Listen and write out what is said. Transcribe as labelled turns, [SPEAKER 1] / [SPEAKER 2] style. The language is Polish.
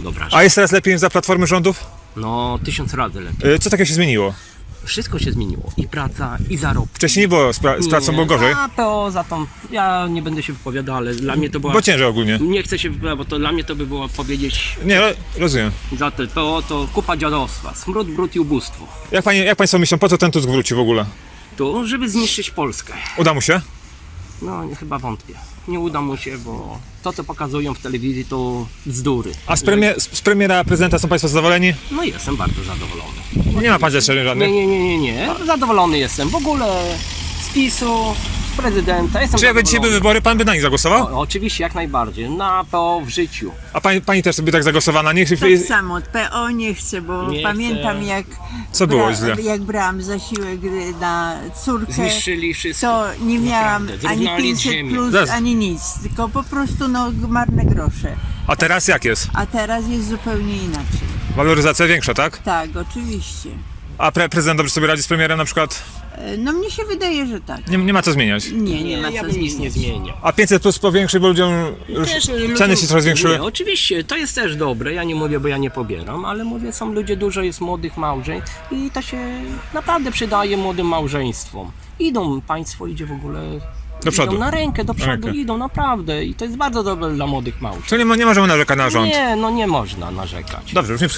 [SPEAKER 1] dobra.
[SPEAKER 2] A jest teraz lepiej niż za platformy rządów?
[SPEAKER 1] No, tysiąc razy lepiej.
[SPEAKER 2] Y, Co takiego się zmieniło?
[SPEAKER 1] Wszystko się zmieniło. I praca, i zarobki.
[SPEAKER 2] Wcześniej nie było, z, pra- z pracą było gorzej.
[SPEAKER 1] A to za tą, ja nie będę się wypowiadał, ale dla mnie to była...
[SPEAKER 2] Bo ciężej ogólnie.
[SPEAKER 1] Nie chcę się wypowiadać, bo to dla mnie to by było powiedzieć
[SPEAKER 2] Nie, ro- rozumiem.
[SPEAKER 1] za to, to, to kupa dziadostwa, smród, brud i ubóstwo.
[SPEAKER 2] Jak, pani, jak Państwo myślą, po co ten Tusk wróci w ogóle?
[SPEAKER 1] Tu, żeby zniszczyć Polskę.
[SPEAKER 2] Uda mu się?
[SPEAKER 1] No, nie, chyba wątpię. Nie uda mu się, bo to, co pokazują w telewizji, to bzdury.
[SPEAKER 2] A z, premier, z premiera prezydenta są Państwo zadowoleni?
[SPEAKER 1] No jestem bardzo zadowolony.
[SPEAKER 2] Nie ma Pan zastrzeżeń żadnych?
[SPEAKER 1] Nie, nie, nie, nie, nie. Zadowolony jestem. W ogóle z PiSu, prezydenta. Jestem
[SPEAKER 2] Czy jakby dzisiaj były
[SPEAKER 1] zadowolony.
[SPEAKER 2] wybory, Pan by na nich zagłosował?
[SPEAKER 1] O, oczywiście, jak najbardziej. Na PO w życiu.
[SPEAKER 2] A pani, pani też by tak zagłosowała? Niech
[SPEAKER 3] Tak samo, PO nie chcę, bo
[SPEAKER 1] Nie
[SPEAKER 3] pamiętam
[SPEAKER 1] chcę.
[SPEAKER 3] jak,
[SPEAKER 2] Co było źle?
[SPEAKER 3] jak brałam zasiłek y, na córkę,
[SPEAKER 1] Zniszczyli wszystko.
[SPEAKER 3] to nie miałam
[SPEAKER 1] Naprawdę,
[SPEAKER 3] ani
[SPEAKER 1] zrównali z
[SPEAKER 3] 500
[SPEAKER 1] ziemią.
[SPEAKER 3] plus,
[SPEAKER 2] Zaraz.
[SPEAKER 3] ani nic, tylko po prostu no, marne grosze.
[SPEAKER 2] A teraz jak jest?
[SPEAKER 3] A teraz jest zupełnie inaczej.
[SPEAKER 2] Waloryzacja większa, tak?
[SPEAKER 3] Tak, oczywiście.
[SPEAKER 2] A pre, prezydent dobrze sobie radzi z premierem na przykład?
[SPEAKER 3] E, No mnie się wydaje, że tak.
[SPEAKER 2] Nie, nie ma co zmieniać.
[SPEAKER 3] Nie, nie ma
[SPEAKER 1] ja
[SPEAKER 3] co
[SPEAKER 1] bym nic nie
[SPEAKER 3] zmieniać.
[SPEAKER 1] zmieniał.
[SPEAKER 2] A 500 plus powiększy, bo ludziom już
[SPEAKER 1] Też,
[SPEAKER 2] ceny
[SPEAKER 1] ludziom-
[SPEAKER 2] się coraz zwiększyły.
[SPEAKER 1] Nie, oczywiście, to jest też dobre. Ja nie mówię, bo ja nie pobieram, ale mówię, są ludzie, dużo jest młodych małżeń i to się naprawdę przydaje młodym małżeństwom. Idą, państwo idzie w ogóle
[SPEAKER 2] Do przodu.
[SPEAKER 1] Idą na rękę, do przodu
[SPEAKER 2] rękę.
[SPEAKER 1] idą naprawdę i to jest bardzo dobre dla młodych małżeń.
[SPEAKER 2] To nie, ma- nie możemy narzekać na rząd.
[SPEAKER 1] Nie, no nie można narzekać.
[SPEAKER 2] Dobrze, już nie